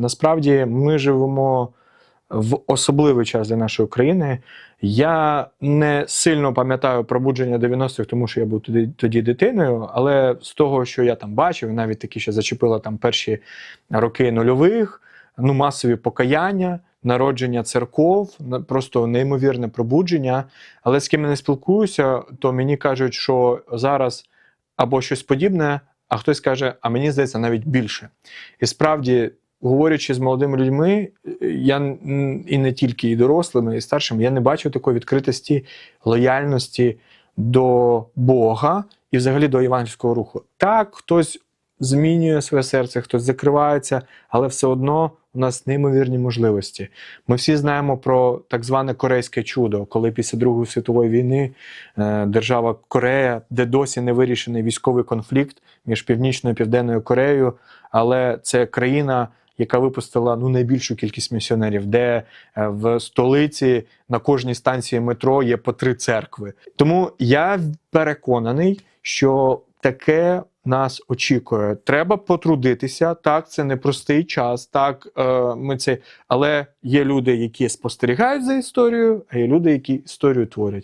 Насправді ми живемо в особливий час для нашої країни. Я не сильно пам'ятаю пробудження 90-х, тому що я був тоді, тоді дитиною, але з того, що я там бачив, навіть такі, що зачепило там перші роки нульових, ну масові покаяння, народження церков, просто неймовірне пробудження. Але з ким я не спілкуюся, то мені кажуть, що зараз або щось подібне, а хтось каже, а мені здається, навіть більше. І справді, говорячи з молодими людьми, я і не тільки і дорослими, і старшими, я не бачу такої відкритості, лояльності до Бога і взагалі до євангельського руху. Так, хтось змінює своє серце, хтось закривається, але все одно у нас неймовірні можливості. Ми всі знаємо про так зване корейське чудо, коли після Другої світової війни е, держава Корея, де досі не вирішений військовий конфлікт між Північною і Південною Кореєю, але це країна, яка випустила ну найбільшу кількість місіонерів, де е, в столиці на кожній станції метро є по три церкви. Тому я переконаний, що таке нас очікує. Треба потрудитися. Так, це непростий час. Так, е, ми це, але є люди, які спостерігають за історією, а є люди, які історію творять.